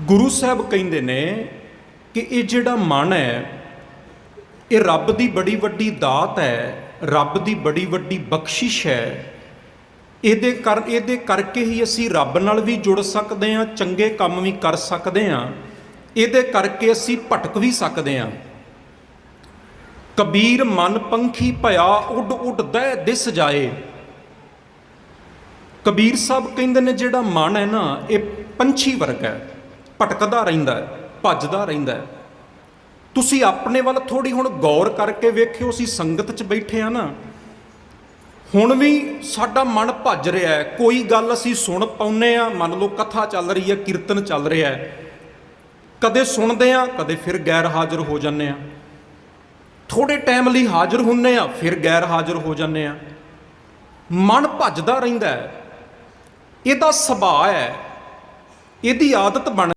ਗੁਰੂ ਸਾਹਿਬ ਕਹਿੰਦੇ ਨੇ ਕਿ ਇਹ ਜਿਹੜਾ ਮਨ ਹੈ, ਇਹ ਰੱਬ ਦੀ ਬੜੀ ਵੱਡੀ ਦਾਤ ਹੈ, ਰੱਬ ਦੀ ਬੜੀ ਵੱਡੀ ਬਖਸ਼ਿਸ਼ ਹੈ। ਇਹਦੇ ਕਰ, ਇਹਦੇ ਕਰਕੇ ਹੀ ਅਸੀਂ ਰੱਬ ਨਾਲ ਵੀ ਜੁੜ ਸਕਦੇ ਹਾਂ, ਚੰਗੇ ਕੰਮ ਵੀ ਕਰ ਸਕਦੇ ਹਾਂ। ਇਹਦੇ ਕਰਕੇ ਅਸੀਂ ਭਟਕ ਵੀ ਸਕਦੇ ਹਾਂ। ਕਬੀਰ ਮਨ ਪੰਖੀ ਭਇਆ ਉੱਡ ਉੱਡ ਦਹਿ ਦਿਸ ਜਾਏ। ਕਬੀਰ ਸਾਹਿਬ ਕਹਿੰਦੇ ਨੇ ਜਿਹੜਾ ਮਨ ਹੈ ਨਾ, ਇਹ ਪੰਛੀ ਵਰਗਾ ਹੈ। ਭਟਕਦਾ ਰਹਿੰਦਾ ਹੈ, ਭੱਜਦਾ ਰਹਿੰਦਾ ਹੈ। ਤੁਸੀਂ ਆਪਣੇ ਵੱਲ ਥੋੜੀ ਹੁਣ ਗੌਰ ਕਰਕੇ ਵੇਖਿਓ, ਅਸੀਂ ਸੰਗਤ 'ਚ ਬੈਠੇ ਆ ਨਾ। ਹੁਣ ਵੀ ਸਾਡਾ ਮਨ ਭੱਜ ਰਿਹਾ ਹੈ। ਕੋਈ ਗੱਲ ਅਸੀਂ ਸੁਣ ਪਾਉਨੇ ਆ ਮੰਨ ਲਓ ਕਥਾ ਚੱਲ ਰਹੀ ਹੈ, ਕੀਰਤਨ ਚੱਲ ਰਿਹਾ ਹੈ। ਕਦੇ ਸੁਣਦੇ ਆ ਕਦੇ ਫਿਰ ਗੈਰ ਹਾਜ਼ਰ ਹੋ ਜਾਂਦੇ ਆ ਥੋੜੇ ਟਾਈਮ ਲਈ ਹਾਜ਼ਰ ਹੁੰਨੇ ਆ ਫਿਰ ਗੈਰ ਹਾਜ਼ਰ ਹੋ ਜਾਂਦੇ ਆ ਮਨ ਭੱਜਦਾ ਰਹਿੰਦਾ ਹੈ। ਇਹਦਾ ਸੁਭਾਅ ਹੈ। ਇਹਦੀ ਆਦਤ ਬਣ